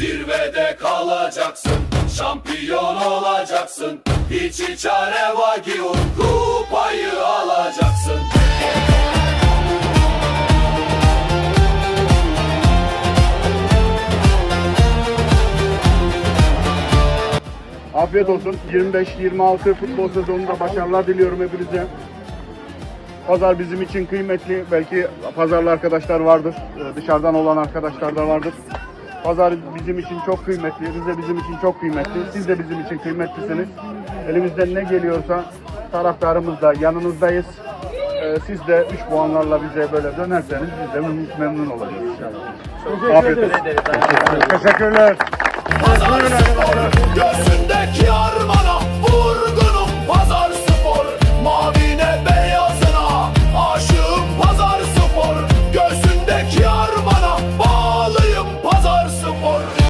Zirvede kalacaksın Şampiyon olacaksın Hiç hiç areva giun Kupayı alacaksın Afiyet olsun. 25-26 futbol sezonunda başarılar diliyorum hepinize. Pazar bizim için kıymetli. Belki pazarlı arkadaşlar vardır. Ee, Dışarıdan olan arkadaşlar da vardır. Pazar bizim için çok kıymetli. Rize bizim için çok kıymetli. Siz de bizim için kıymetlisiniz. Elimizden ne geliyorsa taraftarımızla yanınızdayız. Ee, Siz de 3 puanlarla bize böyle dönerseniz biz de memnun, memnun olacağız inşallah. Afiyet olsun. Teşekkürler. Arı